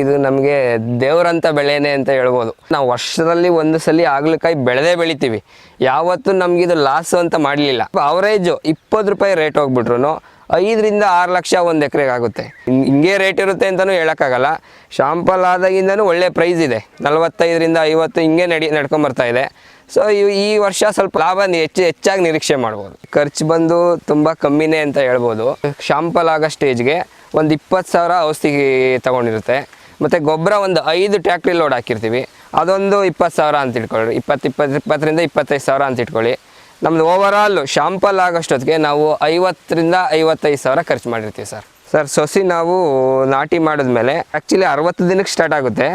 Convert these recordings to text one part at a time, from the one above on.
ಇದು ನಮಗೆ ದೇವರಂತ ಬೆಳೆನೇ ಅಂತ ಹೇಳ್ಬೋದು. ನಾವು ವರ್ಷದಲ್ಲಿ ಒಂದು ಸಲ ಆಗ್ಲಕಾಯಿ ಬೆಳೆದೇ ಬೆಳಿತೀವಿ. ಯಾವತ್ತೂ ನಮ್ಗೆ ಇದು ಲಾಸು ಅಂತ ಮಾಡಲಿಲ್ಲ. ಅವರೇಜು ಇಪ್ಪತ್ತು ರೂಪಾಯಿ ರೇಟ್ ಹೋಗ್ಬಿಟ್ರು ಐದರಿಂದ ಆರು ಲಕ್ಷ ಒಂದು ಎಕರೆಗೆ ಆಗುತ್ತೆ. ಹಿಂಗೆ ರೇಟ್ ಇರುತ್ತೆ ಅಂತಲೂ ಹೇಳೋಕ್ಕಾಗಲ್ಲ. ಶಾಂಪಲ್ ಆದಾಗಿಂದನೂ ಒಳ್ಳೆ ಪ್ರೈಸ್ ಇದೆ. ನಲವತ್ತೈದರಿಂದ ಐವತ್ತು ಹಿಂಗೆ ನಡಿ, ನಡ್ಕೊಂಬರ್ತಾ ಇದೆ. ಸೊ ಈ ವರ್ಷ ಸ್ವಲ್ಪ ಲಾಭ ಹೆಚ್ಚು, ಹೆಚ್ಚಾಗಿ ನಿರೀಕ್ಷೆ ಮಾಡ್ಬೋದು. ಖರ್ಚು ಬಂದು ತುಂಬ ಕಮ್ಮಿನೇ ಅಂತ ಹೇಳ್ಬೋದು. ಶಾಂಪಲ್ ಆಗೋ ಸ್ಟೇಜ್ಗೆ ಒಂದು ಇಪ್ಪತ್ತು ಸಾವಿರ ಔಷಧಿ ತಗೊಂಡಿರುತ್ತೆ. ಮತ್ತು ಗೊಬ್ಬರ ಒಂದು ಐದು ಟ್ಯಾಕ್ಟ್ರಿ ಲೋಡ್ ಹಾಕಿರ್ತೀವಿ. ಅದೊಂದು ಇಪ್ಪತ್ತು ಸಾವಿರ ಅಂತ ಇಟ್ಕೊಳ್ಳಿ. ಇಪ್ಪತ್ತು ಇಪ್ಪತ್ತು, ಇಪ್ಪತ್ತರಿಂದ ಇಪ್ಪತ್ತೈದು ಸಾವಿರ ಅಂತ ಇಟ್ಕೊಳ್ಳಿ. ನಮ್ಮದು ಓವರಾಲ್ ಶಾಂಪಲ್ ಆಗೋಷ್ಟೊತ್ತಿಗೆ ನಾವು ಐವತ್ತರಿಂದ ಐವತ್ತೈದು ಸಾವಿರ ಖರ್ಚು ಮಾಡಿರ್ತೀವಿ ಸರ್. ಸರ್, ಸೊಸಿ ನಾವು ನಾಟಿ ಮಾಡಿದ್ಮೇಲೆ ಆ್ಯಕ್ಚುಲಿ ಅರವತ್ತು ದಿನಕ್ಕೆ ಸ್ಟಾರ್ಟ್ ಆಗುತ್ತೆ.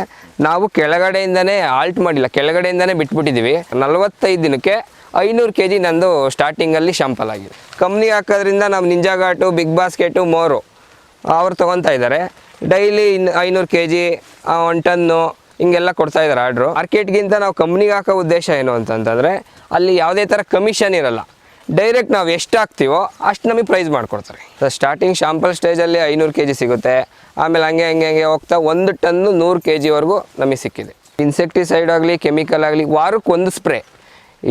ನಾವು ಕೆಳಗಡೆಯಿಂದನೇ ಆಲ್ಟ್ ಮಾಡಿಲ್ಲ. ಕೆಳಗಡೆಯಿಂದನೇ ಬಿಟ್ಬಿಟ್ಟಿದ್ದೀವಿ. ನಲವತ್ತೈದು ದಿನಕ್ಕೆ ಐನೂರು ಕೆ ಜಿ ನಂದು ಸ್ಟಾರ್ಟಿಂಗಲ್ಲಿ ಶಾಂಪಲ್ ಆಗಿದೆ. ಕಂಪ್ನಿ ಹಾಕೋದ್ರಿಂದ ನಾವು ನಿಂಜಾಘಾಟು ಬಿಗ್ ಬಾಸ್ಕೆಟು ಮೋರು ಅವ್ರು ತೊಗೊತಾ ಇದ್ದಾರೆ. ಡೈಲಿ ಇನ್ನು ಐನೂರು ಕೆ ಜಿ ಒನ್ ಟನ್ನು ಹಿಂಗೆಲ್ಲ ಕೊಡ್ತಾ ಇದ್ದಾರೆ ಆರ್ಡ್ರು. ಮಾರ್ಕೆಟ್ಗಿಂತ ನಾವು ಕಂಪ್ನಿಗೆ ಹಾಕೋ ಉದ್ದೇಶ ಏನು ಅಂತಂತಂದರೆ, ಅಲ್ಲಿ ಯಾವುದೇ ಥರ ಕಮಿಷನ್ ಇರಲ್ಲ. ಡೈರೆಕ್ಟ್ ನಾವು ಎಷ್ಟು ಹಾಕ್ತೀವೋ ಅಷ್ಟು ನಮಗೆ ಪ್ರೈಸ್ ಮಾಡಿಕೊಡ್ತಾರೆ. ಸ್ಟಾರ್ಟಿಂಗ್ ಶಾಂಪಲ್ ಸ್ಟೇಜಲ್ಲಿ ಐನೂರು ಕೆ ಜಿ ಸಿಗುತ್ತೆ. ಆಮೇಲೆ ಹಂಗೆ ಹಂಗೆ ಹಂಗೆ ಹೋಗ್ತಾ ಒಂದು ಟನ್ನು ನೂರು ಕೆ ಜಿವರೆಗೂ ನಮಗೆ ಸಿಕ್ಕಿದೆ. ಇನ್ಸೆಕ್ಟಿಸೈಡ್ ಆಗಲಿ ಕೆಮಿಕಲ್ ಆಗಲಿ ವಾರಕ್ಕೆ ಒಂದು ಸ್ಪ್ರೇ.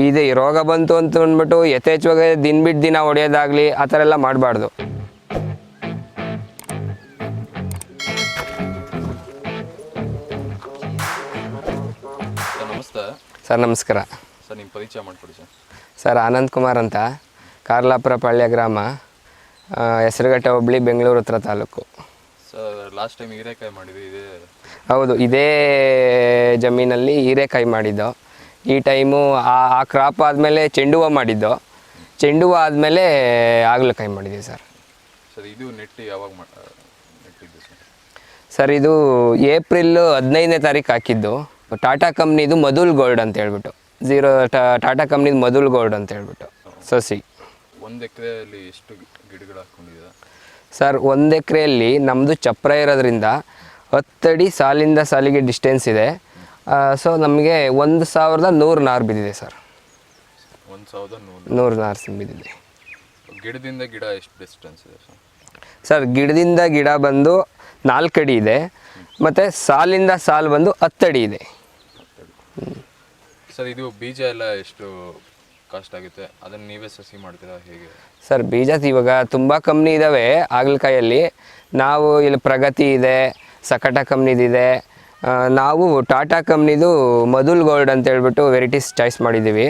ಇದೆ ರೋಗ ಬಂತು ಅಂತ ಅಂದ್ಬಿಟ್ಟು ಯಥೇಚ್ಛವಾಗಿ ದಿನ ಬಿಟ್ಟು ದಿನ ಹೊಡೆಯೋದಾಗಲಿ ಆ ಥರ ಎಲ್ಲ ಮಾಡಬಾರ್ದು. ನಮಸ್ತೆ. ಸರ್ ನಮಸ್ಕಾರ. ಸರ್ ನಿಮ್ಮ ಪರಿಚಯ ಮಾಡಿಕೊಡಿ ಸರ್. ಸರ್ ಆನಂದ್ ಕುಮಾರ್ ಅಂತ. ಕಾರ್ಲಾಪುರ ಪಾಳ್ಯ ಗ್ರಾಮ ಹೆಸರುಘಟ್ಟ ಹೋಬಳಿ ಬೆಂಗಳೂರು ಹತ್ರ ತಾಲೂಕು. ಸರ್ ಲಾಸ್ಟ್ ಟೈಮ್ ಹೀರೆಕಾಯಿ ಮಾಡಿದ್ವಿ ಇದೇ ಹೌದು ಇದೇ ಜಮೀನಲ್ಲಿ ಹೀರೆಕಾಯಿ ಮಾಡಿದ್ದು. ಈ ಟೈಮು ಆ ಆ ಕ್ರಾಪ್ ಆದಮೇಲೆ ಚೆಂಡು ಹೂವು ಮಾಡಿದ್ದು. ಚೆಂಡು ಹೂವು ಆದಮೇಲೆ ಆಗ್ಲಕಾಯಿ ಮಾಡಿದ್ದೀವಿ ಸರ್. ಸರ್ ಇದು ನೆಟ್ಟು ಯಾವಾಗ ಮಾ ನೆಟ್ಟಿದ್ದು ಸರ್? ಸರ್ ಇದು ಏಪ್ರಿಲ್ ಹದಿನೈದನೇ ತಾರೀಕು ಹಾಕಿದ್ದು. ಟಾಟಾ ಕಂಪ್ನಿದು ಮಧುಲ್ ಗೋಲ್ಡ್ ಅಂತ ಹೇಳ್ಬಿಟ್ಟು. ಝೀರೋ ಟಾಟಾ ಕಂಪ್ನಿದು ಮಧುಲ್ ಗೋಲ್ಡ್ ಅಂತ ಹೇಳ್ಬಿಟ್ಟು. ಸಸಿ ಒಂದು ಎಕರೆಯಲ್ಲಿ ಎಷ್ಟು ಗಿಡಗಳು ಹಾಕ್ಕೊಂಡಿದ್ದೀರಾ ಸರ್ ಒಂದು ಎಕರೆಯಲ್ಲಿ ನಮ್ಮದು ಚಪ್ರ ಇರೋದ್ರಿಂದ ಹತ್ತಡಿ ಸಾಲಿಂದ ಸಾಲಿಗೆ ಡಿಸ್ಟೆನ್ಸ್ ಇದೆ. ಸೊ ನಮಗೆ ಒಂದು ಸಾವಿರದ ನೂರು ನಾರು ಬಿದ್ದಿದೆ ಸರ್ ಒಂದು ಸಾವಿರದ ನೂರು ನೂರು. ನಾರು ಬಿದ್ದಿದೆ. ಗಿಡದಿಂದ ಗಿಡ ಎಷ್ಟು ಡಿಸ್ಟೆನ್ಸ್ ಇದೆ ಸರ್ ಸರ್ ಗಿಡದಿಂದ ಗಿಡ ಬಂದು ನಾಲ್ಕು ಅಡಿ ಇದೆ. ಮತ್ತು ಸಾಲಿಂದ ಸಾಲು ಬಂದು ಹತ್ತಡಿ ಇದೆ. ಸರ್, ಇದು ಬೀಜ ಎಲ್ಲ ಎಷ್ಟು ಕಾಸ್ಟ್ ಆಗುತ್ತೆ? ಅದನ್ನು ನೀವೇ ಸಸಿ ಮಾಡ್ತೀರಾ? ಹೇಗೆ? ಸರ್, ಬೀಜ ಇವಾಗ ತುಂಬ ಕಂಪ್ನಿ ಇದ್ದಾವೆ ಹಾಗಲಕಾಯಲ್ಲಿ. ನಾವು ಇಲ್ಲಿ ಪ್ರಗತಿ ಇದೆ, ಸಕಟ ಕಂಪ್ನಿದಿದೆ ನಾವು ಟಾಟಾ ಕಂಪ್ನಿದು ಮಧುಲ್ ಗೋಲ್ಡ್ ಅಂತ ಹೇಳ್ಬಿಟ್ಟು ವೆರೈಟೀಸ್ ಚಾಯ್ಸ್ ಮಾಡಿದ್ದೀವಿ.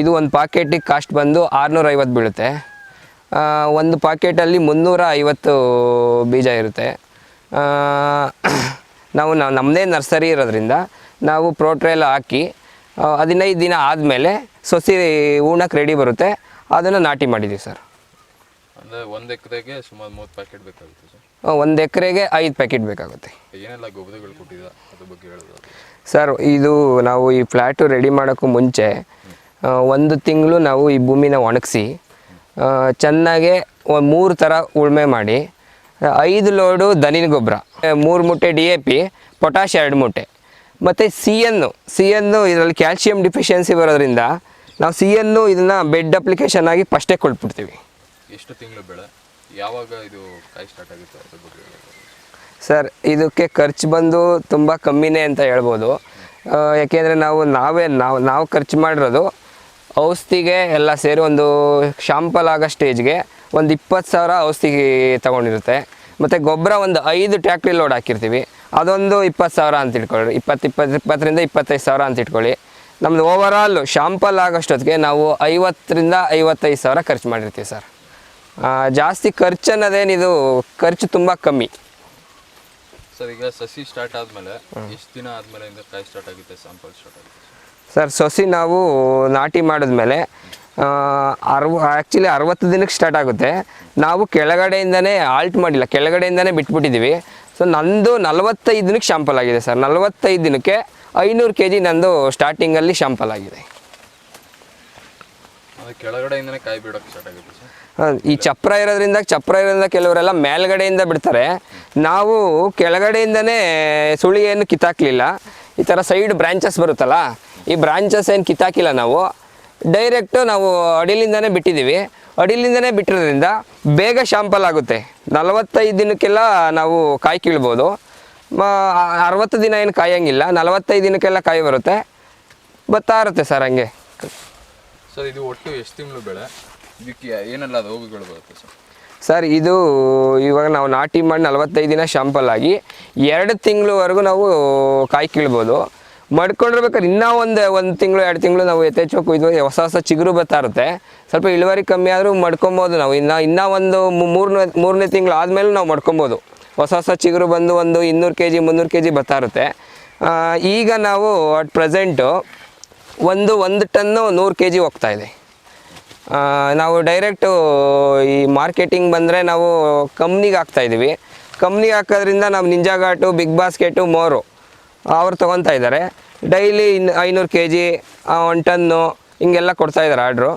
ಇದು ಒಂದು ಪಾಕೆಟಿಗೆ ಕಾಸ್ಟ್ ಬಂದು ಆರುನೂರೈವತ್ತು ಬೀಳುತ್ತೆ. ಒಂದು ಪಾಕೆಟಲ್ಲಿ ಮುನ್ನೂರ ಐವತ್ತು ಬೀಜ ಇರುತ್ತೆ. ನಾವು ನಾವು ನಮ್ಮದೇ ನರ್ಸರಿ ಇರೋದ್ರಿಂದ ನಾವು ಪ್ರೋಟ್ರೆಲ್ಲ ಹಾಕಿ ಹದಿನೈದು ದಿನ ಆದಮೇಲೆ ಸೊಸಿ ಹೂಣಕ್ಕೆ ರೆಡಿ ಬರುತ್ತೆ. ಅದನ್ನು ನಾಟಿ ಮಾಡಿದ್ದೀವಿ ಸರ್. ಒಂದು ಎಕರೆಗೆ ಸುಮಾರು ಮೂವತ್ತು ಪ್ಯಾಕೆಟ್ ಬೇಕಾಗುತ್ತೆ ಸರ್. ಒಂದು ಎಕರೆಗೆ ಐದು ಪ್ಯಾಕೆಟ್ ಬೇಕಾಗುತ್ತೆ. ಏನೆಲ್ಲ ಗೊಬ್ಬರಗಳು ಕೊಟ್ಟಿದ್ದ ಅದ್ರ ಬಗ್ಗೆ ಹೇಳೋದು. ಸರ್ ಇದು ನಾವು ಈ ಫ್ಲ್ಯಾಟು ರೆಡಿ ಮಾಡೋಕ್ಕೂ ಮುಂಚೆ ಒಂದು ತಿಂಗಳು ನಾವು ಈ ಭೂಮಿನ ಒಣಗಿಸಿ ಚೆನ್ನಾಗೆ ಒಂದು ಮೂರು ಥರ ಉಳುಮೆ ಮಾಡಿ ಐದು ಲೋಡು ದನಿನ ಗೊಬ್ಬರ ಮೂರು ಮೂಟೆ ಡಿ ಎ ಪಿ ಪೊಟ್ಯಾಶ್ ಎರಡು ಮುಟ್ಟೆ ಮತ್ತು ಸಿ ಎನ್ನು ಸಿ ಎನ್ನು ಇದರಲ್ಲಿ ಕ್ಯಾಲ್ಶಿಯಂ ಡಿಫಿಷಿಯನ್ಸಿ ಬರೋದ್ರಿಂದ ನಾವು ಸಿ ಎನ್ನು ಇದನ್ನು ಬೆಡ್ ಅಪ್ಲಿಕೇಶನ್ ಆಗಿ ಫಸ್ಟೇ ಕೊಟ್ಬಿಡ್ತೀವಿ. ಎಷ್ಟು ತಿಂಗಳು ಬೆಳೆ? ಯಾವಾಗ ಇದು ಕಾಯಿ ಸ್ಟಾರ್ಟ್ ಆಗುತ್ತೆ ಸರ್ ಇದಕ್ಕೆ ಖರ್ಚು ಬಂದು ತುಂಬ ಕಮ್ಮಿನೇ ಅಂತ ಹೇಳ್ಬೋದು. ಯಾಕೆಂದರೆ ನಾವು ನಾವೇ ನಾವು ನಾವು ಖರ್ಚು ಮಾಡಿರೋದು ಔಷಧಿಗೆ ಎಲ್ಲ ಸೇರಿ ಒಂದು ಶಾಂಪಲ್ ಆಗೋ ಸ್ಟೇಜ್ಗೆ ಒಂದು ಇಪ್ಪತ್ತು ಸಾವಿರ ಔಷಧಿ ತಗೊಂಡಿರುತ್ತೆ. ಮತ್ತು ಗೊಬ್ಬರ ಒಂದು ಐದು ಟ್ಯಾಕ್ಟ್ರಿ ಲೋಡ್ ಹಾಕಿರ್ತೀವಿ. ಅದೊಂದು ಇಪ್ಪತ್ತು ಸಾವಿರ ಅಂತ ಇಟ್ಕೊಳ್ಳಿ. ಇಪ್ಪತ್ತು ಇಪ್ಪತ್ತು ಇಪ್ಪತ್ತರಿಂದ ಇಪ್ಪತ್ತೈದು ಸಾವಿರ ಅಂತ ಇಟ್ಕೊಳ್ಳಿ. ನಮ್ಮದು ಓವರಾಲ್ ಶಾಂಪಲ್ ಆಗೋಷ್ಟೊತ್ತಿಗೆ ನಾವು ಐವತ್ತರಿಂದ ಐವತ್ತೈದು ಸಾವಿರ ಖರ್ಚು ಮಾಡಿರ್ತೀವಿ ಸರ್. ಜಾಸ್ತಿ ಖರ್ಚು ಅನ್ನೋದೇನಿದು ಖರ್ಚು ತುಂಬ ಕಮ್ಮಿ. ಸರ್ ಈಗ ಸಸಿ ಸ್ಟಾರ್ಟ್ ಆದಮೇಲೆ ಎಷ್ಟು ದಿನ ಆದಮೇಲೆ ಕಾಯಿ ಸ್ಟಾರ್ಟ್ ಆಗುತ್ತೆ ಸ್ಟಾರ್ಟ್ ಆಗುತ್ತೆ? ಸರ್ ಸಸಿ ನಾವು ನಾಟಿ ಮಾಡಿದ್ಮೇಲೆ ಅರ್ವ ಆ್ಯಕ್ಚುಲಿ ಅರವತ್ತು ದಿನಕ್ಕೆ ಸ್ಟಾರ್ಟ್ ಆಗುತ್ತೆ. ನಾವು ಕೆಳಗಡೆಯಿಂದನೇ ಆಲ್ಟ್ ಮಾಡಿಲ್ಲ. ಕೆಳಗಡೆಯಿಂದನೇ ಬಿಟ್ಬಿಟ್ಟಿದ್ದೀವಿ. ಸೊ ನಂದು ನಲವತ್ತೈದು ದಿನಕ್ಕೆ ಶಾಂಪಲ್ ಆಗಿದೆ ಸರ್ ನಲವತ್ತೈದು ದಿನಕ್ಕೆ ಐನೂರು ಕೆ ಜಿ ನಂದು ಸ್ಟಾರ್ಟಿಂಗಲ್ಲಿ ಶಾಂಪಲ್ ಆಗಿದೆ. ಈ ಚಪ್ರ ಇರೋದ್ರಿಂದ ಚಪ್ರ ಇರೋದ್ರಿಂದ ಕೆಲವರೆಲ್ಲ ಮೇಲ್ಗಡೆಯಿಂದ ಬಿಡ್ತಾರೆ. ನಾವು ಕೆಳಗಡೆಯಿಂದನೇ ಸುಳಿಯನ್ನು ಕಿತ್ತಾಕ್ಲಿಲ್ಲ. ಈ ಥರ ಸೈಡ್ ಬ್ರಾಂಚಸ್ ಬರುತ್ತಲ್ಲ ಈ ಬ್ರಾಂಚಸ್ ಏನು ಕಿತ್ತಾಕಿಲ್ಲ ನಾವು. ಡೈರೆಕ್ಟು ನಾವು ಅಡಿಲಿಂದನೇ ಬಿಟ್ಟಿದ್ದೀವಿ. ಅಡಿಲಿಂದನೇ ಬಿಟ್ಟಿರೋದ್ರಿಂದ ಬೇಗ ಶಾಂಪಲ್ ಆಗುತ್ತೆ. ನಲವತ್ತೈದು ದಿನಕ್ಕೆಲ್ಲ ನಾವು ಕಾಯಿ ಕೀಳ್ಬೋದು. ಅರವತ್ತು ದಿನ ಏನು ಕಾಯಂಗಿಲ್ಲ. ನಲವತ್ತೈದು ದಿನಕ್ಕೆಲ್ಲ ಕಾಯಿ ಬರುತ್ತೆ. ಬತ್ತಾ ಇರುತ್ತೆ ಸರ್ ಹಂಗೆ. ಸರ್ ಇದು ಒಟ್ಟು ಎಷ್ಟು ತಿಂಗಳು ಬೆಳೆ? ಇದಕ್ಕೆ ಏನೆಲ್ಲ ರೋಗಗಳು ಬರುತ್ತೆ ಸರ್? ಸರ್ ಇದು ಇವಾಗ ನಾವು ನಾಟಿ ಮಾಡಿ ನಲವತ್ತೈದು ದಿನ ಶಾಂಪಲ್ ಆಗಿ ಎರಡು ತಿಂಗಳವರೆಗೂ ನಾವು ಕಾಯಿ ಕೀಳ್ಬೋದು. ಮಡ್ಕೊಂಡಿರ್ಬೇಕಾದ್ರೆ ಇನ್ನೂ ಒಂದು ಒಂದು ತಿಂಗಳು, ಎರಡು ತಿಂಗಳು ನಾವು ಯಥೇಚ್ಛವಾಗಿ ಕೊಯ್ದು ಹೊಸ ಹೊಸ ಚಿಗುರು ಬರ್ತಾ ಇರುತ್ತೆ. ಸ್ವಲ್ಪ ಇಳುವರಿ ಕಮ್ಮಿ ಆದರೂ ಮಡ್ಕೊಬೋದು ನಾವು. ಇನ್ನು, ಇನ್ನೂ ಒಂದು ಮೂರನೇ ಮೂರನೇ ತಿಂಗಳು ಆದಮೇಲೆ ನಾವು ಮಡ್ಕೊಬೋದು. ಹೊಸ ಹೊಸ ಚಿಗುರು ಬಂದು ಒಂದು ಇನ್ನೂರು ಕೆ ಜಿ ಮುನ್ನೂರು ಕೆ ಜಿ ಬರ್ತಾ ಇರುತ್ತೆ. ಈಗ ನಾವು ಅಟ್ ಪ್ರೆಸೆಂಟು ಒಂದು ಒಂದು ಟನ್ನು ನೂರು ಕೆ ಜಿ ಹೋಗ್ತಾಯಿದೆ ನಾವು ಡೈರೆಕ್ಟು ಈ ಮಾರ್ಕೆಟಿಂಗ್ ಬಂದರೆ ನಾವು ಕಂಪ್ನಿಗೆ ಹಾಕ್ತಾಯಿದ್ದೀವಿ ಕಂಪ್ನಿಗೆ ಹಾಕೋದ್ರಿಂದ ನಾವು ನಿಂಜಾಘಾಟು, ಬಿಗ್ ಬಾಸ್ಕೆಟು, ಮೋರು. ಅವ್ರು ತೊಗೊತಾ ಇದ್ದಾರೆ. ಡೈಲಿ ಇನ್ನು ಐನೂರು ಕೆ ಜಿ ಒನ್ ಟನ್ನು ಹಿಂಗೆಲ್ಲ ಕೊಡ್ತಾ ಇದ್ದಾರೆ ಆರ್ಡ್ರು.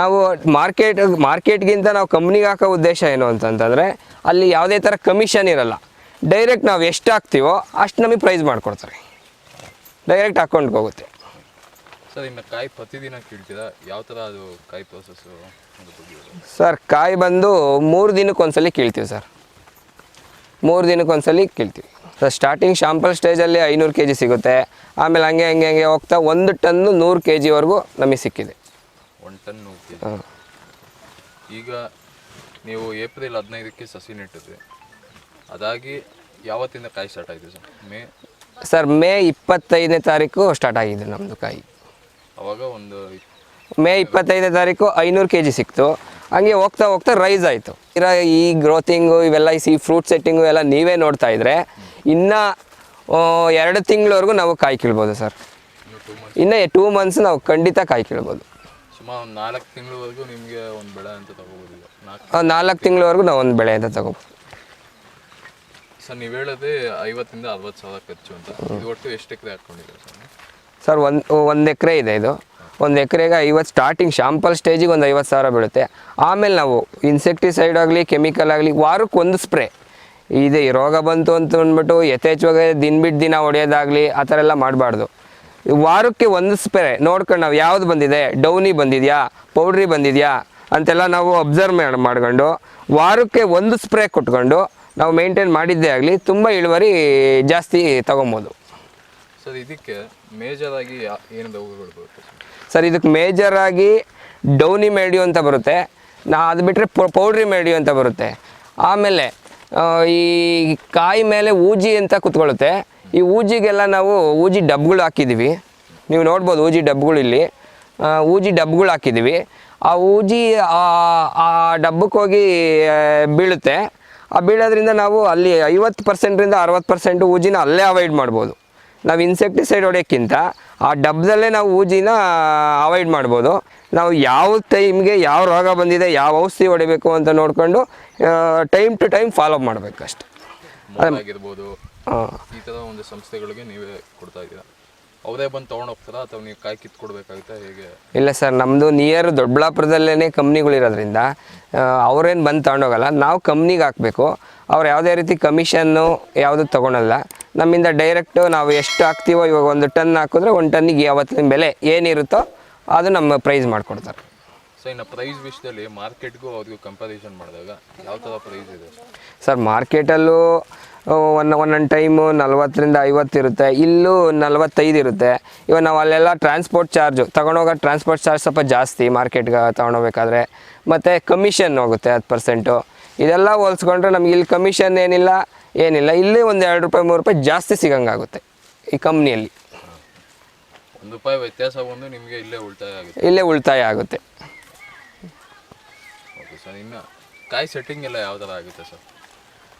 ನಾವು ಮಾರ್ಕೆಟ್ ಮಾರ್ಕೆಟ್ಗಿಂತ ನಾವು ಕಂಪ್ನಿಗೆ ಹಾಕೋ ಉದ್ದೇಶ ಏನು ಅಂತಂತಂದರೆ ಅಲ್ಲಿ ಯಾವುದೇ ಥರ ಕಮಿಷನ್ ಇರಲ್ಲ. ಡೈರೆಕ್ಟ್ ನಾವು ಎಷ್ಟು ಹಾಕ್ತೀವೋ ಅಷ್ಟು ನಮಗೆ ಪ್ರೈಸ್ ಮಾಡಿಕೊಡ್ತಾರೆ. ಡೈರೆಕ್ಟ್ ಅಕೌಂಟ್ಗೆ ಹೋಗುತ್ತೆ. ಸರ್ ಇನ್ನು ಕಾಯಿ ಪ್ರತಿದಿನ ಕೀಳ್ತೀರಾ? ಯಾವ ಥರ ಅದು ಕಾಯಿ ಪ್ರೊಸೆಸ್ಸು ಸರ್ ಕಾಯಿ ಬಂದು ಮೂರು ದಿನಕ್ಕೆ ಒಂದ್ಸಲಿ ಕೀಳ್ತೀವಿ ಸರ್. ಮೂರು ದಿನಕ್ಕೆ ಒಂದ್ಸಲಿ ಕೀಳ್ತೀವಿ. ಸರ್ ಸ್ಟಾರ್ಟಿಂಗ್ ಶಾಂಪಲ್ ಸ್ಟೇಜಲ್ಲಿ ಐನೂರು ಕೆ ಜಿ ಸಿಗುತ್ತೆ. ಆಮೇಲೆ ಹಂಗೆ ಹಂಗೆ ಹಂಗೆ ಹೋಗ್ತಾ ಒಂದು ಟನ್ನು ನೂರು ಕೆ ಜಿವರೆಗೂ ನಮಗೆ ಸಿಕ್ಕಿದೆ. ಒಂದು ಟನ್ ನೂರು ಕೆ ಹಾಂ. ಈಗ ನೀವು ಏಪ್ರಿಲ್ ಹದಿನೈದಕ್ಕೆ ಸಸಿ ನೆಟ್ಟಿದ್ರಿ. ಅದಾಗಿ ಯಾವತ್ತಿಂದ ಕಾಯಿ ಸ್ಟಾರ್ಟ್ ಆಗಿದೆ ಸರ್? ಮೇ ಸರ್ ಮೇ ಇಪ್ಪತ್ತೈದನೇ ತಾರೀಕು ಸ್ಟಾರ್ಟ್ ಆಗಿದೆ ನಮ್ಮದು ಕಾಯಿ. ಅವಾಗ ಒಂದು ಮೇ ಇಪ್ಪತ್ತೈದನೇ ತಾರೀಕು ಐನೂರು ಕೆ ಜಿ ಸಿಕ್ತು. ಹಂಗೆ ಹೋಗ್ತಾ ಹೋಗ್ತಾ ರೈಸ್ ಆಯಿತು. ಇರೋ ಈ ಗ್ರೋತಿಂಗು ಇವೆಲ್ಲ ಈ ಫ್ರೂಟ್ ಸೆಟ್ಟಿಂಗು ಎಲ್ಲ ನೀವೇ ನೋಡ್ತಾ ಇದ್ರೆ ಇನ್ನು ಎರಡು ತಿಂಗಳವರೆಗೂ ನಾವು ಕಾಯಿ ಕೀಳ್ಬೋದು ಸರ್. ಇನ್ನು ಟೂ ಮಂತ್ಸ್ ನಾವು ಖಂಡಿತ ಕಾಯಿ ಕೀಳ್ಬೋದು ನಾಲ್ಕು ತಿಂಗಳವರೆಗೂ ನಿಮಗೆ ಒಂದು ಬೆಳೆ ಅಂತ ತಗೋಬೋದು ನಾಲ್ಕು ತಿಂಗಳವರೆಗೂ ನಾವು ಒಂದು ಬೆಳೆ ಅಂತ ತಗೋಬೋದು. ಸರ್ ನೀವು ಹೇಳೋದೇ ಐವತ್ತಿಂದ ಅರವತ್ತು ಸಾವಿರ ಖರ್ಚು ಅಂತ. ಇದು ಒಟ್ಟು ಎಷ್ಟು ಎಕರೆ ಹಾಕ್ಕೊಂಡಿದ್ದೀರಾ ಸರ್ ಸರ್ ಒಂದು ಒಂದು ಎಕರೆ ಇದೆ ಇದು. ಒಂದು ಎಕರೆಗೆ ಐವತ್ತು ಸ್ಟಾರ್ಟಿಂಗ್ ಶಾಂಪಲ್ ಸ್ಟೇಜಿಗೆ ಒಂದು ಐವತ್ತು ಸಾವಿರ ಬೀಳುತ್ತೆ. ಆಮೇಲೆ ನಾವು ಇನ್ಸೆಕ್ಟಿಸೈಡ್ ಆಗಲಿ ಕೆಮಿಕಲ್ ಆಗಲಿ ವಾರಕ್ಕೆ ಒಂದು ಸ್ಪ್ರೇ ಇದೆ ಈ ರೋಗ ಬಂತು ಅಂತ ಅಂದ್ಬಿಟ್ಟು ಯಥೇಚ್ಛವಾಗಿ ದಿನ ಬಿಟ್ಟು ದಿನ ಹೊಡೆಯೋದಾಗಲಿ ಆ ಥರ ಎಲ್ಲ ಮಾಡಬಾರ್ದು. ವಾರಕ್ಕೆ ಒಂದು ಸ್ಪ್ರೇ ನೋಡ್ಕೊಂಡು ನಾವು ಯಾವ್ದು ಬಂದಿದೆ? ಡೌನಿ ಬಂದಿದೆಯಾ? ಪೌಡ್ರಿ ಬಂದಿದೆಯಾ? ಅಂತೆಲ್ಲ ನಾವು ಅಬ್ಸರ್ವ್ ಮಾಡಿ ಮಾಡ್ಕೊಂಡು ವಾರಕ್ಕೆ ಒಂದು ಸ್ಪ್ರೇ ಕೊಟ್ಕೊಂಡು ನಾವು ಮೇಂಟೈನ್ ಮಾಡಿದ್ದೇ ಆಗಲಿ ತುಂಬ ಇಳುವರಿ ಜಾಸ್ತಿ ತೊಗೊಬೋದು. ಸರ್ ಇದಕ್ಕೆ ಮೇಜರ್ ಆಗಿ ಸರ್? ಇದಕ್ಕೆ ಮೇಜರ್ ಆಗಿ ಡೌನಿ ಮೇಡಿಯೋ ಅಂತ ಬರುತ್ತೆ. ನಾ ಅದು ಬಿಟ್ಟರೆ ಪೌಡ್ರಿ ಮೇಡಿಯೋ ಅಂತ ಬರುತ್ತೆ. ಆಮೇಲೆ ಈ ಕಾಯಿ ಮೇಲೆ ಊಜಿ ಅಂತ ಕುತ್ಕೊಳ್ಳುತ್ತೆ. ಈ ಊಜಿಗೆಲ್ಲ ನಾವು ಊಜಿ ಡಬ್ಗಳು ಹಾಕಿದ್ದೀವಿ. ನೀವು ನೋಡ್ಬೋದು ಊಜಿ ಡಬ್ಗಳು ಇಲ್ಲಿ. ಊಜಿ ಡಬ್ಗಳು ಹಾಕಿದ್ದೀವಿ. ಆ ಊಜಿ, ಆ- ಡಬ್ಬಕ್ಕೆ ಹೋಗಿ ಬೀಳುತ್ತೆ. ಆ ಬೀಳೋದ್ರಿಂದ ನಾವು ಅಲ್ಲಿ ಐವತ್ತು ಪರ್ಸೆಂಟ್ರಿಂದ ಅರವತ್ತು ಪರ್ಸೆಂಟ್ ಊಜಿನ ಅಲ್ಲೇ ಅವಾಯ್ಡ್ ಮಾಡ್ಬೋದು. ನಾವು ಇನ್ಸೆಕ್ಟಿಸೈಡ್ ಹೊಡೆಯೋಕ್ಕಿಂತ ಆ ಡಬ್ಬದಲ್ಲೇ ನಾವು ಊಜಿನ ಅವಾಯ್ಡ್ ಮಾಡ್ಬೋದು. ನಾವು ಯಾವ ಟೈಮ್ಗೆ ಯಾವ ರೋಗ ಬಂದಿದೆ ಯಾವ ಔಷಧಿ ಹೊಡಿಬೇಕು ಅಂತ ನೋಡಿಕೊಂಡು ಟೈಮ್ ಟು ಟೈಮ್ ಫಾಲೋ ಮಾಡಬೇಕು ಅಷ್ಟೆ ಮೋಲ್ ಆಗಿರ್ಬೋದು. ಈ ಥರ ಒಂದು ಸಂಸ್ಥೆಗಳಿಗೆ ನೀವೇ ಕೊಡ್ತಾ ಇದ್ದೀರಾ? ಅವರೇ ಬಂದು ತೊಗೊಂಡು ಹೋಗ್ತಾರಾ ಅಥವಾ ನೀವು ಕಾಯಿ ಕಿತ್ಕೊಡ್ಬೇಕಾಗುತ್ತಾ ಹೇಗೆ? ಇಲ್ಲ ಸರ್ ನಮ್ಮದು ನಿಯರ್ ದೊಡ್ಡಬಳ್ಳಾಪುರದಲ್ಲೇ ಕಂಪ್ನಿಗಳಿರೋದ್ರಿಂದ ಅವ್ರೇನು ಬಂದು ತಗೊಂಡೋಗಲ್ಲ ನಾವು ಕಂಪ್ನಿಗೆ ಹಾಕಬೇಕು. ಅವ್ರು ಯಾವುದೇ ರೀತಿ ಕಮಿಷನ್ನು ಯಾವುದು ತೊಗೊಳಲ್ಲ. ನಮ್ಮಿಂದ ಡೈರೆಕ್ಟು ನಾವು ಎಷ್ಟು ಹಾಕ್ತೀವೋ ಇವಾಗ ಒಂದು ಟನ್ ಹಾಕಿದ್ರೆ ಒಂದು ಟನ್ನಿಗೆ ಯಾವತ್ತಿನ ಬೆಲೆ ಏನಿರುತ್ತೋ ಅದು ನಮ್ಮ ಪ್ರೈಸ್ ಮಾಡಿಕೊಡ್ತಾರೆ. ಸೊ ಇನ್ನು ಪ್ರೈಸ್ ವಿಷಯದಲ್ಲಿ ಮಾರ್ಕೆಟ್ಗೂ ಅವ್ರಿಗೂ ಕಂಪ್ಯಾರಿಸನ್ ಮಾಡಿದಾಗ ಯಾವ ಥರ ಪ್ರೈಸ್ ಇದೆ? ಸರ್ ಸರ್ ಮಾರ್ಕೆಟಲ್ಲೂ ಒನ್ ಒಂದೊಂದು ಟೈಮು ನಲ್ವತ್ತರಿಂದ ಐವತ್ತು ಇರುತ್ತೆ ಇಲ್ಲೂ ನಲ್ವತ್ತೈದು ಇರುತ್ತೆ. ಇವಾಗ ನಾವು ಅಲ್ಲೆಲ್ಲ ಟ್ರಾನ್ಸ್ಪೋರ್ಟ್ ಚಾರ್ಜು ತೊಗೊಂಡೋಗೋ ಟ್ರಾನ್ಸ್ಪೋರ್ಟ್ ಚಾರ್ಜ್ ಸ್ವಲ್ಪ ಜಾಸ್ತಿ ಮಾರ್ಕೆಟ್ಗೆ ತೊಗೊಂಡೋಗ್ಬೇಕಾದ್ರೆ. ಮತ್ತು ಕಮಿಷನ್ ಹೋಗುತ್ತೆ ಹತ್ತು ಪರ್ಸೆಂಟು ಇದೆಲ್ಲ ಹೋಲಿಸ್ಕೊಂಡ್ರೆ ನಮ್ಗೆ ಇಲ್ಲಿ ಕಮಿಷನ್ ಏನಿಲ್ಲ ಏನಿಲ್ಲ. ಇಲ್ಲಿ ಒಂದು ಎರಡು ರೂಪಾಯಿ ಮೂರು ರೂಪಾಯಿ ಜಾಸ್ತಿ ಸಿಗಂಗಾಗುತ್ತೆ ಈ ಕಂಪ್ನಿಯಲ್ಲಿ ಒಂದು ರೂಪಾಯಿ ವ್ಯತ್ಯಾಸ ಬಂದು ನಿಮಗೆ ಇಲ್ಲೇ ಉಳಿತಾಯ ಆಗುತ್ತೆ. ಇಲ್ಲೇ ಉಳಿತಾಯ ಆಗುತ್ತೆ. ಓಕೆ ಸರ್ ಇನ್ನು ಕಾಯಿ ಸೆಟ್ಟಿಂಗ್ ಎಲ್ಲ ಯಾವ ಥರ ಆಗುತ್ತೆ ಸರ್?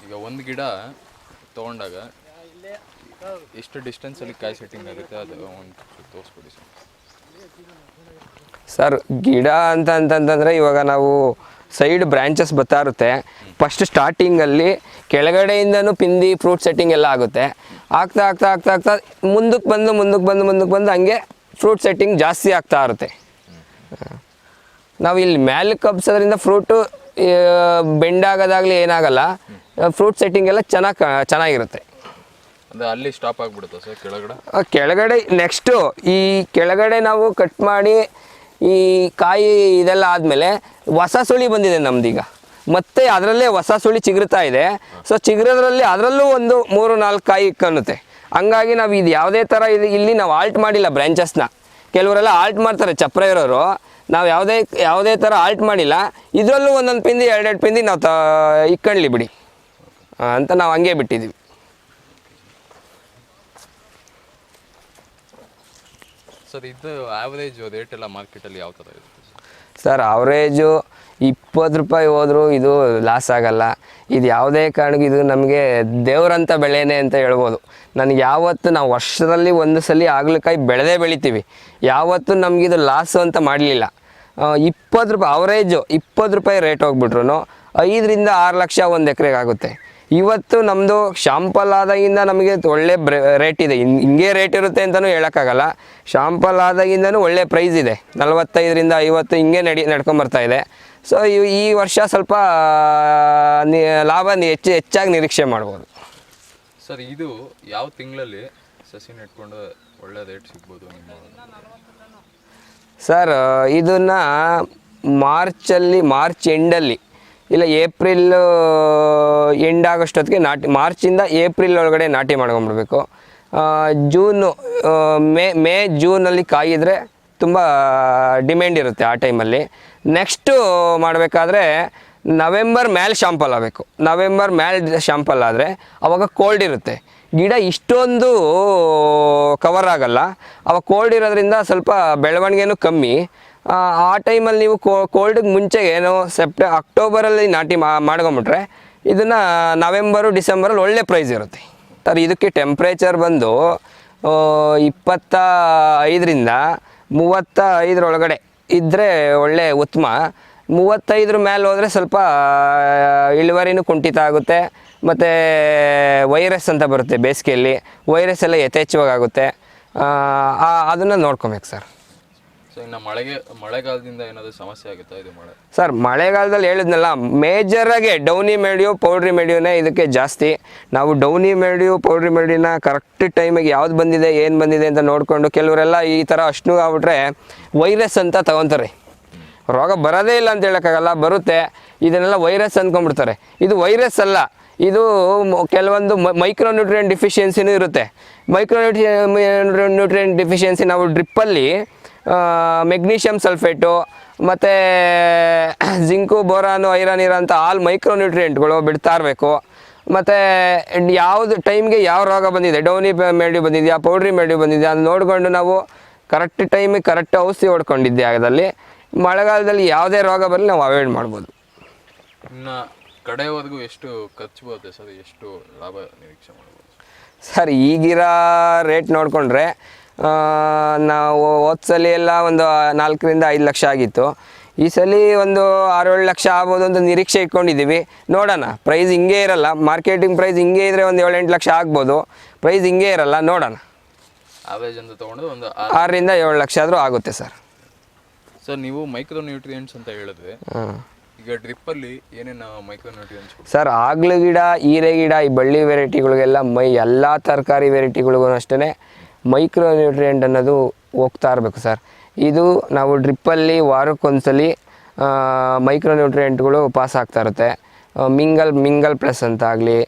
ಈಗ ಒಂದು ಗಿಡ ತೊಗೊಂಡಾಗ ಎಷ್ಟು ಡಿಸ್ಟೆನ್ಸಲ್ಲಿ ಕಾಯಿ ಸೆಟ್ಟಿಂಗ್ ಆಗುತ್ತೆ ಅದು ಒಂದು ತೋರಿಸ್ಕೊಡಿ ಸರ್. ಸರ್ ಗಿಡ ಅಂತ ಅಂತಂತಂದರೆ ಇವಾಗ ನಾವು ಸೈಡ್ ಬ್ರ್ಯಾಂಚಸ್ ಬರ್ತಾ ಇರುತ್ತೆ. ಫಸ್ಟ್ ಸ್ಟಾರ್ಟಿಂಗಲ್ಲಿ ಕೆಳಗಡೆಯಿಂದನೂ ಪಿಂದಿ ಫ್ರೂಟ್ ಸೆಟ್ಟಿಂಗ್ ಎಲ್ಲ ಆಗುತ್ತೆ. ಆಗ್ತಾ ಆಗ್ತಾ ಆಗ್ತಾ ಆಗ್ತಾ ಮುಂದಕ್ಕೆ ಬಂದು ಮುಂದಕ್ಕೆ ಬಂದು ಮುಂದಕ್ಕೆ ಬಂದು ಹಂಗೆ ಫ್ರೂಟ್ ಸೆಟ್ಟಿಂಗ್ ಜಾಸ್ತಿ ಆಗ್ತಾ ಇರುತ್ತೆ. ನಾವು ಇಲ್ಲಿ ಮ್ಯಾಲೆ ಕಬ್ಸೋದ್ರಿಂದ ಫ್ರೂಟು ಬೆಂಡಾಗೋದಾಗಲಿ ಏನಾಗಲ್ಲ. ಫ್ರೂಟ್ ಸೆಟ್ಟಿಂಗ್ ಎಲ್ಲ ಚೆನ್ನಾಗಿ ಚೆನ್ನಾಗಿರುತ್ತೆ. ಅಲ್ಲಿ ಸ್ಟಾಪ್ ಆಗಿಬಿಡುತ್ತೆ ಸರ್ ಕೆಳಗಡೆ? ಕೆಳಗಡೆ ನೆಕ್ಸ್ಟು ಈ ಕೆಳಗಡೆ ನಾವು ಕಟ್ ಮಾಡಿ ಈ ಕಾಯಿ ಇದೆಲ್ಲ ಆದಮೇಲೆ ಹೊಸ ಸುಳಿ ಬಂದಿದೆ ನಮ್ದೀಗ. ಮತ್ತೆ ಅದರಲ್ಲೇ ಹೊಸ ಸುಳಿ ಚಿಗುರ್ತಾ ಇದೆ. ಸೊ ಚಿಗುರೋದ್ರಲ್ಲಿ ಅದರಲ್ಲೂ ಒಂದು ಮೂರು ನಾಲ್ಕು ಕಾಯಿ ಕಾಣುತ್ತೆ ಹಂಗಾಗಿ ನಾವು ಇದು ಯಾವುದೇ ಥರ ಇದು ಇಲ್ಲಿ ನಾವು ಆಲ್ಟ್ ಮಾಡಿಲ್ಲ ಬ್ರ್ಯಾಂಚಸ್ನ ಕೆಲವರೆಲ್ಲ ಆಲ್ಟ್ ಮಾಡ್ತಾರೆ ಚಪ್ರ ಇರೋರು. ನಾವು ಯಾವುದೇ ಯಾವುದೇ ಥರ ಆಲ್ಟ್ ಮಾಡಿಲ್ಲ. ಇದರಲ್ಲೂ ಒಂದೊಂದು ಪಿಂದಿ ಎರಡೆರಡು ಪಿಂದಿ ನಾವು ತ ಇಕ್ಕಳ್ಳಿ ಬಿಡಿ. ಅಂತ ನಾವು ಹಂಗೆ ಬಿಟ್ಟಿದ್ದೀವಿ ಸರ್ ಇದು ಆವರೇಜು ರೇಟ್ ಎಲ್ಲ ಮಾರ್ಕೆಟಲ್ಲಿ ಯಾವ ಥರ ಇರುತ್ತೆ? ಸರ್ ಸರ್ ಅವರೇಜು ಇಪ್ಪತ್ತು ರೂಪಾಯಿ ಹೋದರೂ ಇದು ಲಾಸ್ ಆಗಲ್ಲ. ಇದು ಯಾವುದೇ ಕಾರಣಕ್ಕೂ ಇದು ನಮಗೆ ದೇವರಂಥ ಬೆಳೆನೇ ಅಂತ ಹೇಳ್ಬೋದು. ನನಗೆ ಯಾವತ್ತು ನಾವು ವರ್ಷದಲ್ಲಿ ಒಂದು ಸಲ ಆಗ್ಲಕಾಯಿ ಬೆಳೆದೇ ಬೆಳಿತೀವಿ. ಯಾವತ್ತೂ ನಮಗಿದು ಲಾಸು ಅಂತ ಮಾಡಲಿಲ್ಲ. ಇಪ್ಪತ್ತು ರೂಪಾಯಿ ಅವರೇಜು ಇಪ್ಪತ್ತು ರೂಪಾಯಿ ರೇಟ್ ಹೋಗ್ಬಿಟ್ರು ಐದರಿಂದ ಆರು ಲಕ್ಷ ಒಂದು ಎಕರೆಗೆ ಆಗುತ್ತೆ. ಇವತ್ತು ನಮ್ಮದು ಶಾಂಪಲ್ ಆದಾಗಿಂದ ನಮಗೆ ಒಳ್ಳೆ ರೇಟ್ ಇದೆ. ಹಿಂಗೆ ರೇಟ್ ಇರುತ್ತೆ ಅಂತಲೂ ಹೇಳೋಕ್ಕಾಗಲ್ಲ. ಶಾಂಪಲ್ ಆದಾಗಿಂದನೂ ಒಳ್ಳೆ ಪ್ರೈಸ್ ಇದೆ. ನಲವತ್ತೈದರಿಂದ ಐವತ್ತು ಹಿಂಗೆ ನಡಿ ನಡ್ಕೊಂಬರ್ತಾ ಇದೆ. ಸೊ ಈ ವರ್ಷ ಸ್ವಲ್ಪ ನಿ ಲಾಭ ನಿ- ಹೆಚ್ಚು ಹೆಚ್ಚಾಗಿ ನಿರೀಕ್ಷೆ ಮಾಡ್ಬೋದು. ಸರ್ ಇದು ಯಾವ ತಿಂಗಳಲ್ಲಿ ಸಸಿ ನೆಟ್ಕೊಂಡು ಒಳ್ಳೆ ರೇಟ್ ಸಿಗ್ಬೋದು ನಿಮ್ಮ ಸರ್ ಇದನ್ನು ಮಾರ್ಚಲ್ಲಿ ಮಾರ್ಚ್ ಎಂಡಲ್ಲಿ ಇಲ್ಲ ಏಪ್ರಿಲ್ ಎಂಡ್ ಆಗೋಷ್ಟೊತ್ತಿಗೆ ನಾಟಿ ಮಾರ್ಚಿಂದ ಏಪ್ರಿಲ್ ಒಳಗಡೆ ನಾಟಿ ಮಾಡ್ಕೊಂಬಿಡ್ಬೇಕು ಆ, ಜೂನು ಆ, ಮೇ ಮೇ ಜೂನಲ್ಲಿ ಕಾಯಿದ್ರೆ ತುಂಬ ಡಿಮ್ಯಾಂಡ್ ಇರುತ್ತೆ ಆ ಟೈಮಲ್ಲಿ ನೆಕ್ಸ್ಟು ಮಾಡಬೇಕಾದ್ರೆ ನವೆಂಬರ್ ಮ್ಯಾಲ್ ಶಾಂಪಲ್ ಆಗಬೇಕು ನವೆಂಬರ್ ಮ್ಯಾಲ್ ಶಾಂಪಲ್ ಆದರೆ ಅವಾಗ ಕೋಲ್ಡ್ ಇರುತ್ತೆ. ಗಿಡ ಇಷ್ಟೊಂದು ಕವರ್ ಆಗಲ್ಲ. ಅವಾಗ ಕೋಲ್ಡ್ ಇರೋದ್ರಿಂದ ಸ್ವಲ್ಪ ಬೆಳವಣಿಗೆನೂ ಕಮ್ಮಿ. ಆ, ಟೈಮಲ್ಲಿ ನೀವು ಕೋಲ್ಡಿಗೆ ಮುಂಚೆ ಏನು ಸೆಪ್ಟ ಅಕ್ಟೋಬರಲ್ಲಿ ನಾಟಿ ಮಾಡ್ಕೊಂಬಿಟ್ರೆ ಇದನ್ನು ನವೆಂಬರು ಡಿಸೆಂಬರಲ್ಲಿ ಒಳ್ಳೆ ಪ್ರೈಸ್ ಇರುತ್ತೆ. ಸರ್ ಇದಕ್ಕೆ ಟೆಂಪ್ರೇಚರ್ ಬಂದು ಇಪ್ಪತ್ತ ಐದರಿಂದ ಮೂವತ್ತ ಐದರೊಳಗಡೆ ಇದ್ದರೆ ಒಳ್ಳೆ ಉತ್ತಮ. ಮೂವತ್ತೈದರ ಮೇಲೆ ಹೋದರೆ ಸ್ವಲ್ಪ ಇಳುವರಿನೂ ಕುಂಠಿತ ಆಗುತ್ತೆ. ಮತ್ತು ವೈರಸ್ ಅಂತ ಬರುತ್ತೆ ಬೇಸಿಗೆಯಲ್ಲಿ. ವೈರಸ್ ಎಲ್ಲ ಯಥೇಚ್ಛವಾಗಿ ಆಗುತ್ತೆ. ಅದನ್ನು ನೋಡ್ಕೊಬೇಕು ಸರ್. ಸರ್, ಮಳೆಗಾಲದಲ್ಲಿ ಹೇಳಿದ್ನಲ್ಲ ಆಗಿ ಡೌನಿ ಮೇಡಿಯೋ, ಪೌಡ್ರಿ ಮೇಡಿಯೋನೇ ಇದಕ್ಕೆ ಜಾಸ್ತಿ. ನಾವು ಡೌನಿ ಮೇಡಿಯೋ, ಪೌಡ್ರಿ ಮೇಡಿಯೋನ ಕರೆಕ್ಟ್ ಟೈಮಿಗೆ ಯಾವ್ದು ಬಂದಿದೆ, ಏನು ಬಂದಿದೆ ಅಂತ ನೋಡಿಕೊಂಡು ಕೆಲವರೆಲ್ಲ ಈ ಥರ ಅಷ್ಟು ಆಗ್ಬಿಟ್ರೆ ವೈರಸ್ ಅಂತ ತಗೊತಾರೆ. ರೋಗ ಬರೋದೇ ಇಲ್ಲ ಅಂತ ಹೇಳೋಕ್ಕಾಗಲ್ಲ, ಬರುತ್ತೆ. ಇದನ್ನೆಲ್ಲ ವೈರಸ್ ಅಂದ್ಕೊಂಡ್ಬಿಡ್ತಾರೆ ಇದು ವೈರಸ್ ಅಲ್ಲ, ಇದು ಕೆಲವೊಂದು ಮೈಕ್ರೋ ನ್ಯೂಟ್ರಿಯನ್ ಡಿಫಿಷಿಯನ್ಸಿನೂ ಇರುತ್ತೆ. ಮೈಕ್ರೋನ್ಯೂಟ್ರಿ ನ್ಯೂಟ್ರಿಯನ್ ಡಿಫಿಷಿಯನ್ಸಿ ನಾವು ಡ್ರಿಪ್ಪಲ್ಲಿ ಮೆಗ್ನೀಷಿಯಮ್ ಸಲ್ಫೇಟು ಮತ್ತು ಜಿಂಕು ಬೋರಾನು ಐರನ್ ಇರೋಂಥ ಆಲ್ ಮೈಕ್ರೋ ನ್ಯೂಟ್ರಿಯೆಂಟ್ಗಳು ಬಿಡ್ತಾ ಇರಬೇಕು. ಮತ್ತು ಯಾವುದು ಟೈಮ್ಗೆ ಯಾವ ರೋಗ ಬಂದಿದೆ? ಡೌನಿ ಮೇಡಿ ಬಂದಿದೆಯಾ? ಪೌಡ್ರಿ ಮೇಡಿ ಬಂದಿದೆಯಾ? ಅದು ನೋಡಿಕೊಂಡು ನಾವು ಕರೆಕ್ಟ್ ಟೈಮಿಗೆ ಕರೆಕ್ಟ್ ಔಷಧಿ ಹೊಡ್ಕೊಂಡಿದ್ದೆ ಆಗದಲ್ಲಿ. ಮಳೆಗಾಲದಲ್ಲಿ ಯಾವುದೇ ರೋಗ ಬರಲಿ ನಾವು ಅವಾಯ್ಡ್ ಮಾಡ್ಬೋದು. ಇನ್ನು ಕಡೆಯವರೆಗೂ ಎಷ್ಟು ಖರ್ಚು ಬರುತ್ತೆ ಸರ್? ಎಷ್ಟು ಲಾಭ ನಿರೀಕ್ಷೆ ಮಾಡ್ಬೋದು? ಸರ್ ಈಗಿರೋ ರೇಟ್ ನೋಡಿಕೊಂಡ್ರೆ ನಾವು ಹೋದ ಸಲ ಎಲ್ಲ ಒಂದು ನಾಲ್ಕರಿಂದ ಐದು ಲಕ್ಷ ಆಗಿತ್ತು. ಈ ಸಲ ಒಂದು ಆರೇಳು ಲಕ್ಷ ಆಗ್ಬೋದು ಅಂತ ನಿರೀಕ್ಷೆ ಇಟ್ಕೊಂಡಿದ್ದೀವಿ. ನೋಡೋಣ ಪ್ರೈಸ್ ಹಿಂಗೆ ಇರಲ್ಲ. ಮಾರ್ಕೆಟಿಂಗ್ ಪ್ರೈಸ್ ಹಿಂಗೆ ಇದ್ದರೆ ಒಂದು ಏಳೆಂಟು ಲಕ್ಷ ಆಗ್ಬೋದು. ಪ್ರೈಸ್ ಹಿಂಗೆ ಇರಲ್ಲ ನೋಡೋಣ. ಆವ್ರೇಜ್ ಅಂತ ತೊಗೊಂಡು ಒಂದು ಆರರಿಂದ ಏಳು ಲಕ್ಷ ಆದರೂ ಆಗುತ್ತೆ ಸರ್. ಸರ್ ನೀವು ಮೈಕ್ರೋ ನ್ಯೂಟ್ರಿಯೆಂಟ್ಸ್ ಅಂತ ಹೇಳಿದ್ರೆ ಹಾಂ. ಈಗ ಡ್ರಿಪ್ಪಲ್ಲಿ ಏನೇನು ಮೈಕ್ರೋ ನ್ಯೂಟ್ರಿಯೆಂಟ್ಸ್ ಸರ್ ಆಗ್ಲು ಗಿಡ ಹೀರೆ ಗಿಡ ಈ ಬಳ್ಳಿ ವೆರೈಟಿಗಳಿಗೆಲ್ಲ ಮೈ ಎಲ್ಲ ತರಕಾರಿ ವೆರೈಟಿಗಳಿಗೂ ಅಷ್ಟೇ ಮೈಕ್ರೋ ನ್ಯೂಟ್ರಿಯೆಂಟ್ ಅನ್ನೋದು ಹೋಗ್ತಾ ಇರಬೇಕು ಸರ್. ಇದು ನಾವು ಡ್ರಿಪ್ಪಲ್ಲಿ ವಾರಕ್ಕೊಂದ್ಸಲಿ ಮೈಕ್ರೋ ನ್ಯೂಟ್ರಿಯೆಂಟ್ಗಳು ಪಾಸ್ ಆಗ್ತಾ ಇರುತ್ತೆ. ಮಿಂಗಲ್ ಮಿಂಗಲ್ ಪ್ಲಸ್ ಅಂತ ಆಗಲಿ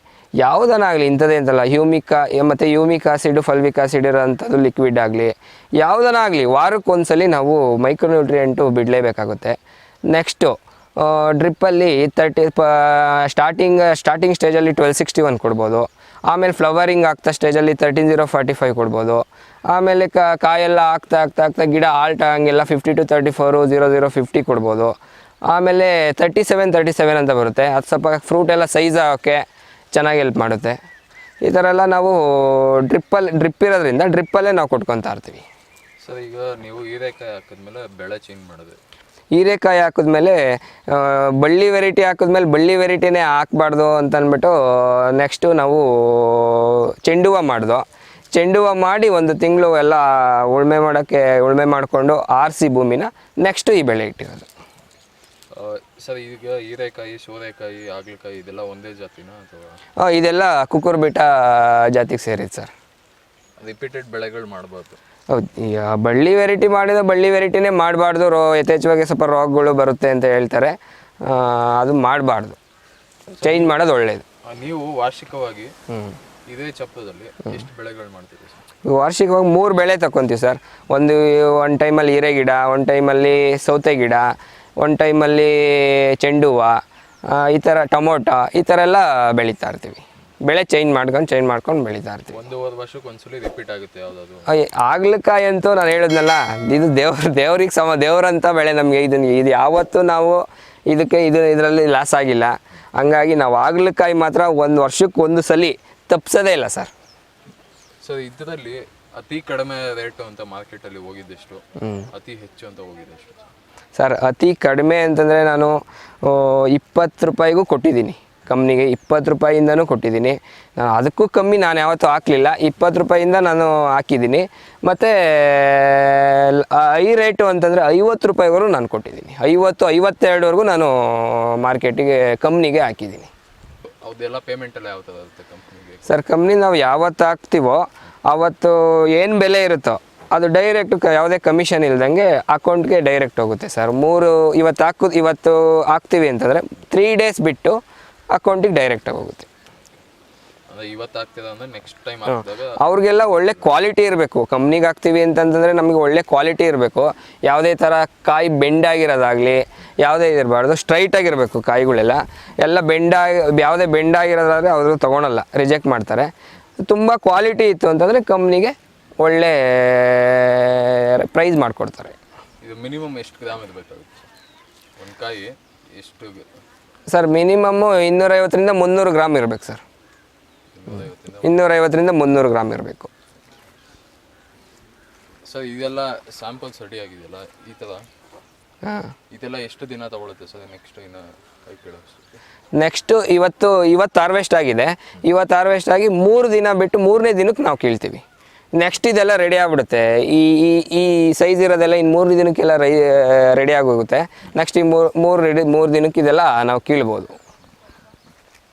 ಇಂಥದ್ದೇ ಅಂತಲ್ಲ, ಹ್ಯೂಮಿಕ್ ಮತ್ತು ಹ್ಯೂಮಿಕ್ ಆಸಿಡ್, ಫಲ್ವಿಕ್ ಆಸಿಡ್ ಇರೋಂಥದ್ದು ಲಿಕ್ವಿಡ್ ಆಗಲಿ ಯಾವುದನ್ನಾಗಲಿ ವಾರಕ್ಕೊಂದ್ಸಲಿ ನಾವು ಮೈಕ್ರೋ ನ್ಯೂಟ್ರಿಯೆಂಟು ಬಿಡಲೇಬೇಕಾಗುತ್ತೆ. ನೆಕ್ಸ್ಟು ಡ್ರಿಪ್ಪಲ್ಲಿ ತರ್ಟಿ, ಪ, ಸ್ಟಾರ್ಟಿಂಗ್ ಸ್ಟಾರ್ಟಿಂಗ್ ಸ್ಟೇಜಲ್ಲಿ ಟ್ವೆಲ್ ಸಿಕ್ಸ್ಟಿ ಒನ್ ಕೊಡ್ಬೋದು. ಆಮೇಲೆ ಫ್ಲವರಿಂಗ್ ಆಗ್ತಾ ಸ್ಟೇಜಲ್ಲಿ ತರ್ಟೀನ್ ಜೀರೋ ಫಾರ್ಟಿ ಫೈವ್ ಕೊಡ್ಬೋದು. ಆಮೇಲೆ ಕಾಯೆಲ್ಲ ಆಗ್ತಾ ಆಗ್ತಾ ಆಗ್ತಾ ಗಿಡ ಆಲ್ಟ್ ಆಗಂಗೆಲ್ಲ fifty two thirty four zero zero fifty ಕೊಡ್ಬೋದು. ಆಮೇಲೆ ತರ್ಟಿ ಸೆವೆನ್ ತರ್ಟಿ ಸೆವೆನ್ ಅಂತ ಬರುತ್ತೆ. ಅದು ಸ್ವಲ್ಪ ಫ್ರೂಟ್ ಎಲ್ಲ ಸೈಜ್ ಆಗೋಕ್ಕೆ ಚೆನ್ನಾಗಿ ಹೆಲ್ಪ್ ಮಾಡುತ್ತೆ. ಈ ಥರ ಎಲ್ಲ ನಾವು ಡ್ರಿಪ್ಪಲ್ಲಿ ಡ್ರಿಪ್ ಇರೋದ್ರಿಂದ ಡ್ರಿಪ್ಪಲ್ಲೇ ನಾವು ಕೊಟ್ಕೊತಾ ಇರ್ತೀವಿ. ಸರ್ ಈಗ ನೀವು ಹೀರೆಕಾಯಿ ಹಾಕಿದ್ಮೇಲೆ ಬೆಳೆ ಚೇಂಜ್ ಮಾಡಿದ್ರೆ ಹೀರೆಕಾಯಿ ಹಾಕಿದ್ಮೇಲೆ ಬಳ್ಳಿ ವೆರೈಟಿ ಹಾಕಿದ್ಮೇಲೆ ಬಳ್ಳಿ ವೆರೈಟಿನೇ ಹಾಕ್ಬಾರ್ದು ಅಂತ ಅಂದ್ಬಿಟ್ಟು ನೆಕ್ಸ್ಟು ನಾವು ಚೆಂಡು ಹೂವು ಚೆಂಡುವ ಚೆಂಡು ಹೂವು ಮಾಡಿ ಒಂದು ತಿಂಗಳು ಎಲ್ಲ ಉಳುಮೆ ಮಾಡೋಕ್ಕೆ ಉಳುಮೆ ಮಾಡಿಕೊಂಡು ಆರಿಸಿ ಭೂಮಿನ ನೆಕ್ಸ್ಟು ಈ ಬೆಳೆ ಇಟ್ಟಿರೋದು. ಸರ್ ಈಗ ಹೀರೆಕಾಯಿ ಸೋರೆಕಾಯಿ ಹಾಗಲಕಾಯಿ ಇದೆಲ್ಲ ಒಂದೇ ಜಾತಿನ ಅಥವಾ? ಇದೆಲ್ಲ ಕುಕ್ಕುರ್ಬಿಟ್ಟ ಜಾತಿಗೆ ಸೇರಿದೆ ಸರ್. ರಿಪೀಟೆಡ್ ಬೆಳೆಗಳು ಮಾಡಬಾರ್ದು. ಹೌದು ಈಗ ಬಳ್ಳಿ ವೆರೈಟಿ ಮಾಡಿದ ಬಳ್ಳಿ ವೆರೈಟಿನೇ ಮಾಡಬಾರ್ದು. ರೋ ಯಥೇಚ್ಛವಾಗಿ ಸ್ವಲ್ಪ ರೋಗಗಳು ಬರುತ್ತೆ ಅಂತ ಹೇಳ್ತಾರೆ. ಅದು ಮಾಡಬಾರ್ದು. ಚೇಂಜ್ ಮಾಡೋದು ಒಳ್ಳೆಯದು ನೀವು ವಾರ್ಷಿಕವಾಗಿ ಹ್ಞೂ ಇದೇ ಚಪ್ಪದಲ್ಲಿ ಎಷ್ಟು ಬೆಳೆಗಳು ಮಾಡ್ತೀರಿ ಸರ್? ವಾರ್ಷಿಕವಾಗಿ ಮೂರು ಬೆಳೆ ತಗೊತೀವಿ ಸರ್. ಒಂದು ಒಂದು ಟೈಮಲ್ಲಿ ಹೀರೆ ಗಿಡ ಒಂದು ಟೈಮಲ್ಲಿ ಸೌತೆ ಗಿಡ ಒಂದು ಟೈಮಲ್ಲಿ ಚೆಂಡು ಹೂವು ಈ ಥರ ಟೊಮೊಟೊ ಈ ಥರ ಎಲ್ಲ ಬೆಳೀತಾ ಇರ್ತೀವಿ. ಬೆಳೆ ಚೇಂಜ್ ಮಾಡ್ಕೊಂಡು ಚೇಂಜ್ ಮಾಡ್ಕೊಂಡು ಬೆಳೀತಾ ಇರ್ತೀವಿ. ಒಂದೂವರೆ ವರ್ಷಕ್ಕೆ ಒಂದ್ಸಲಿ ರಿಪೀಟ್ ಆಗುತ್ತೆ ಯಾವುದಾದ್ರು? ಆಗ್ಲಕಾಯಿ ಅಂತೂ ನಾನು ಹೇಳಿದ್ನಲ್ಲ ಇದು ದೇವ್ರ ದೇವ್ರಿಗೆ ಸಮ ದೇವ್ರಂತ ಬೆಳೆ ನಮಗೆ ಇದನ್ನ ಇದು ಯಾವತ್ತೂ ನಾವು ಇದಕ್ಕೆ ಇದು ಇದರಲ್ಲಿ ಲಾಸ್ ಆಗಿಲ್ಲ. ಹಂಗಾಗಿ ನಾವು ಆಗ್ಲಕಾಯಿ ಮಾತ್ರ ಒಂದು ವರ್ಷಕ್ಕೆ ಒಂದು ಸಲ ತಪ್ಸೋದೇ ಇಲ್ಲ ಸರ್. ಸೊ ಇದರಲ್ಲಿ ಅತಿ ಕಡಿಮೆ ರೇಟ್ ಅಂತ ಮಾರ್ಕೆಟ್ ಅಲ್ಲಿ ಹೋಗಿದ್ದೆಷ್ಟು? ಅತಿ ಹೆಚ್ಚು ಅಂತ ಹೋಗಿದ್ದೆಷ್ಟು? ಸರ್ ಅತಿ ಕಡಿಮೆ ಅಂತಂದರೆ ನಾನು ಇಪ್ಪತ್ತು ರೂಪಾಯಿಗೂ ಕೊಟ್ಟಿದ್ದೀನಿ. ಕಂಪ್ನಿಗೆ ಇಪ್ಪತ್ತು ರೂಪಾಯಿಂದನೂ ಕೊಟ್ಟಿದ್ದೀನಿ. ನಾನು ಅದಕ್ಕೂ ಕಮ್ಮಿ ನಾನು ಯಾವತ್ತೂ ಹಾಕಲಿಲ್ಲ. ಇಪ್ಪತ್ತು ರೂಪಾಯಿಂದ ನಾನು ಹಾಕಿದ್ದೀನಿ. ಮತ್ತು ಐ ರೇಟು ಅಂತಂದರೆ ಐವತ್ತು ರೂಪಾಯಿವರೆಗೂ ನಾನು ಕೊಟ್ಟಿದ್ದೀನಿ. ಐವತ್ತು ಐವತ್ತೆರಡುವರೆಗೂ ನಾನು ಮಾರ್ಕೆಟಿಗೆ ಕಂಪ್ನಿಗೆ ಹಾಕಿದ್ದೀನಿ. ಸರ್ ಕಂಪ್ನಿ ನಾವು ಯಾವತ್ತು ಹಾಕ್ತೀವೋ ಆವತ್ತು ಏನು ಬೆಲೆ ಇರುತ್ತೋ ಅದು ಡೈರೆಕ್ಟ್ ಯಾವುದೇ ಕಮಿಷನ್ ಇಲ್ದಂಗೆ ಅಕೌಂಟ್ಗೆ ಡೈರೆಕ್ಟ್ ಹೋಗುತ್ತೆ ಸರ್. ಮೂರು ಇವತ್ತು ಹಾಕೋದು ಇವತ್ತು ಹಾಕ್ತೀವಿ ಅಂತಂದರೆ ತ್ರೀ ಡೇಸ್ ಬಿಟ್ಟು ಅಕೌಂಟಿಗೆ ಡೈರೆಕ್ಟಾಗಿ ಹೋಗುತ್ತೆ. ಅಂದ್ರೆ ಇವತ್ತು ಆಗ್ತಿದೆ ಅಂದ್ರೆ ನೆಕ್ಸ್ಟ್ ಟೈಮ್ ಹಾಕಿದಾಗ ಅವ್ರಿಗೆಲ್ಲ ಒಳ್ಳೆ ಕ್ವಾಲಿಟಿ ಇರಬೇಕು. ಕಂಪ್ನಿಗೆ ಹಾಕ್ತೀವಿ ಅಂತಂತಂದರೆ ನಮಗೆ ಒಳ್ಳೆ ಕ್ವಾಲಿಟಿ ಇರಬೇಕು. ಯಾವುದೇ ಥರ ಕಾಯಿ ಬೆಂಡಾಗಿರೋದಾಗಲಿ ಯಾವುದೇ ಇದಿರಬಾರ್ದು ಸ್ಟ್ರೈಟಾಗಿರಬೇಕು ಕಾಯಿಗಳೆಲ್ಲ. ಎಲ್ಲ ಬೆಂಡಾಗಿ ಯಾವುದೇ ಬೆಂಡಾಗಿರೋದಾದರೆ ಅವರು ತೊಗೊಳಲ್ಲ ರಿಜೆಕ್ಟ್ ಮಾಡ್ತಾರೆ. ತುಂಬ ಕ್ವಾಲಿಟಿ ಇತ್ತು ಅಂತಂದರೆ ಕಂಪ್ನಿಗೆ ಒಳ್ಳೆ ಪ್ರೈಸ್ ಮಾಡಿಕೊಡ್ತಾರೆ. ಇದು ಮಿನಿಮಮ್ ಎಷ್ಟು ಗ್ರಾಮ್ ಇರಬೇಕಾಗುತ್ತೆ? ಒಂದು ಕಾಯಿ ಎಷ್ಟು ಸರ್ ಮಿನಿಮಮ್ಮು ಇನ್ನೂರೈವತ್ತರಿಂದ ಮುನ್ನೂರು ಗ್ರಾಮ್ ಇರಬೇಕು ಸರ್. ಇನ್ನೂರೈವತ್ತರಿಂದ ಮುನ್ನೂರು ಗ್ರಾಮ್ ಇರಬೇಕು. ಸರ್ ಇದೆಲ್ಲ ಸ್ಯಾಂಪಲ್ಸ್ ರೆಡಿ ಆಗಿದೆಯಲ್ಲ ಈ ಥರ? ಹಾಂ. ಇದೆಲ್ಲ ಎಷ್ಟು ದಿನ ತಗೊಳುತ್ತೆ ಸರ್ ನೆಕ್ಸ್ಟ್ ಇನ್ನು ಕೈ ಕೇಳೋಷ್ಟು ನೆಕ್ಸ್ಟು ಇವತ್ತು ಇವತ್ತು ಹಾರ್ವೆಸ್ಟ್ ಆಗಿದೆ. ಇವತ್ತು ಹಾರ್ವೆಸ್ಟ್ ಆಗಿ ಮೂರು ದಿನ ಬಿಟ್ಟು ಮೂರನೇ ದಿನಕ್ಕೆ ನಾವು ಕೀಳ್ತೀವಿ. ನೆಕ್ಸ್ಟ್ ಇದೆಲ್ಲ ರೆಡಿ ಆಗಿಬಿಡುತ್ತೆ. ಈ ಈ ಈ ಸೈಜ್ ಇರೋದೆಲ್ಲ ಇನ್ನು ಮೂರು ದಿನಕ್ಕೆಲ್ಲ ರೆಡಿ ಆಗೋಗುತ್ತೆ. ನೆಕ್ಸ್ಟ್ ಈ ಮೂರು ಮೂರು ರೆಡಿ ಮೂರು ದಿನಕ್ಕೆ ಇದೆಲ್ಲ ನಾವು ಕೀಳ್ಬೋದು.